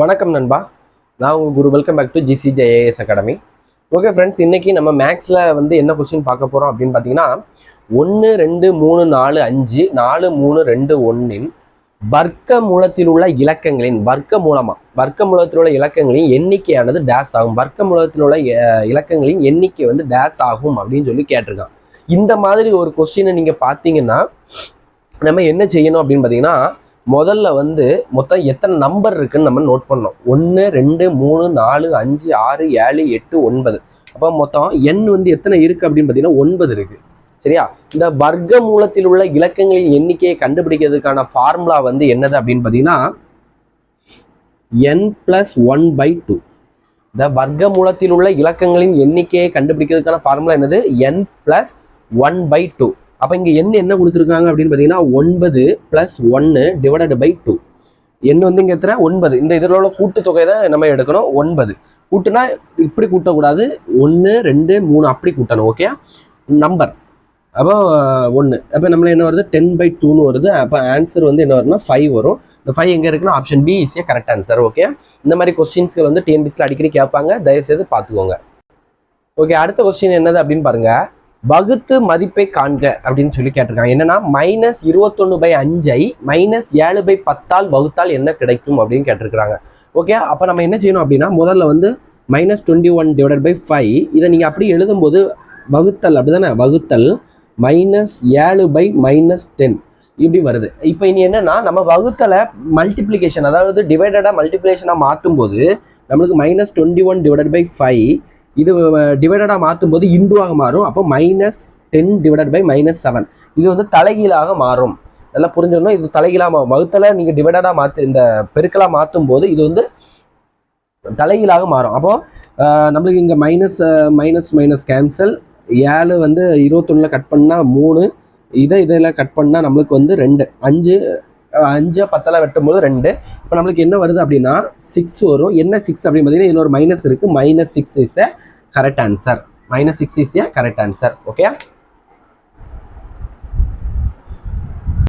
வணக்கம் நண்பா. நான் உங்கள் குரு. Welcome back to GCJAS academy okay friends இன்னைக்கு நம்ம மேக்ஸில் வந்து என்ன கொஸ்டின் பார்க்க போகிறோம் அப்படின்னு பார்த்தீங்கன்னா ஒன்று ரெண்டு மூணு நாலு அஞ்சு நாலு மூணு ரெண்டு ஒன்றின் வர்க்க மூலத்தில் உள்ள இலக்கங்களின் வர்க்க மூலமாக வர்க்க மூலத்தில் உள்ள இலக்கங்களின் எண்ணிக்கையானது டேஸ் ஆகும். வர்க்க மூலத்தில் உள்ள இலக்கங்களின் எண்ணிக்கை வந்து டேஸ் ஆகும் அப்படின்னு சொல்லி கேட்டிருக்கான். இந்த மாதிரி ஒரு கொஸ்டினை நீங்கள் பார்த்தீங்கன்னா நம்ம என்ன செய்யணும் அப்படின்னு பார்த்தீங்கன்னா முதல்ல வந்து மொத்தம் எத்தனை நம்பர் இருக்குன்னு நம்ம நோட் பண்ணோம் ஒன்று ரெண்டு மூணு நாலு அஞ்சு ஆறு ஏழு எட்டு ஒன்பது. அப்போ மொத்தம் எண் வந்து எத்தனை இருக்கு அப்படின்னு பார்த்தீங்கன்னா ஒன்பது இருக்கு. சரியா? இந்த வர்க்க மூலத்தில் உள்ள இலக்கங்களின் எண்ணிக்கையை கண்டுபிடிக்கிறதுக்கான ஃபார்முலா வந்து என்னது அப்படின்னு பார்த்தீங்கன்னா N plus one by two இந்த வர்க்க மூலத்தில் உள்ள இலக்கங்களின் எண்ணிக்கையை கண்டுபிடிக்கிறதுக்கான ஃபார்முலா என்னது? N plus one by two அப்போ இங்கே எண் என்ன கொடுத்துருக்காங்க அப்படின்னு பார்த்தீங்கன்னா ஒன்பது ப்ளஸ் ஒன்று டிவைடட் பை டூ எண் வந்து இங்கே எத்தனை? ஒன்பது. இந்த இதில் உள்ள கூட்டுத்தொகை தான் நம்ம எடுக்கணும். ஒன்பது. கூட்டுனா இப்படி கூட்டக்கூடாது. ஒன்று ரெண்டு மூணு அப்படி கூட்டணும் ஓகே நம்பர் அப்போ ஒன்று அப்போ நம்மள என்ன வருது? டென் பை டூன்னு வருது. அப்போ ஆன்சர் வந்து என்ன வரும்னா ஃபைவ் வரும். இந்த ஃபைவ் எங்கே இருக்குன்னா option B is A correct answer okay இந்த மாதிரி கொஸ்டின்ஸ்கள் வந்து டிஎன்பிஎஸ்சில் அடிக்கடி கேட்பாங்க. தயவுசெய்து பார்த்துக்கோங்க. ஓகே அடுத்த கொஸ்டின் என்னது அப்படின்னு பாருங்கள் வகுத்து மதிப்பை காண்க அப்படின்னு சொல்லி கேட்டிருக்காங்க. என்னன்னா மைனஸ் இருபத்தொன்னு பை அஞ்சை மைனஸ் ஏழு பை பத்தால் வகுத்தால் என்ன கிடைக்கும் அப்படின்னு கேட்டிருக்காங்க ஓகே அப்போ நம்ம என்ன செய்யணும் அப்படின்னா முதல்ல வந்து minus twenty one divided by five இதை நீங்கள் அப்படி எழுதும்போது வகுத்தல் அப்படிதானே? வகுத்தல் மைனஸ் ஏழு பை மைனஸ் டென் இப்படி வருது. இப்போ இனி என்னன்னா நம்ம வகுத்தலை மல்டிப்ளிகேஷன் அதாவது டிவைடடாக மல்டிப்ளிகேஷனாக மாற்றும் போது நம்மளுக்கு minus twenty one divided by five இது டிவைடடாக மாற்றும் போது இன்டுவாக மாறும். அப்போ minus ten divided by minus seven இது வந்து தலைகீழாக மாறும். நல்லா புரிஞ்சிடணும் இது தலைகீழாக மாறும். வகுத்தலை நீங்கள் டிவைடடாக மாற்று இந்த பெருக்கலாக மாற்றும் போது இது வந்து தலைகீழாக மாறும். அப்போது நம்மளுக்கு இங்கே மைனஸ் மைனஸ் மைனஸ் கேன்சல் ஏழு வந்து இருபத்தொன்னில் கட் பண்ணால் மூணு. இதை இதெல்லாம் கட் பண்ணால் நம்மளுக்கு வந்து ரெண்டு. அஞ்சு அஞ்சு பத்தெல்லாம் வெட்டும்போது ரெண்டு. இப்போ நம்மளுக்கு என்ன வருது அப்படின்னா சிக்ஸ் வரும். என்ன சிக்ஸ் அப்படின்னு பார்த்தீங்கன்னா இதில் ஒரு மைனஸ் இருக்குது minus six is a correct answer minus six is a correct answer okay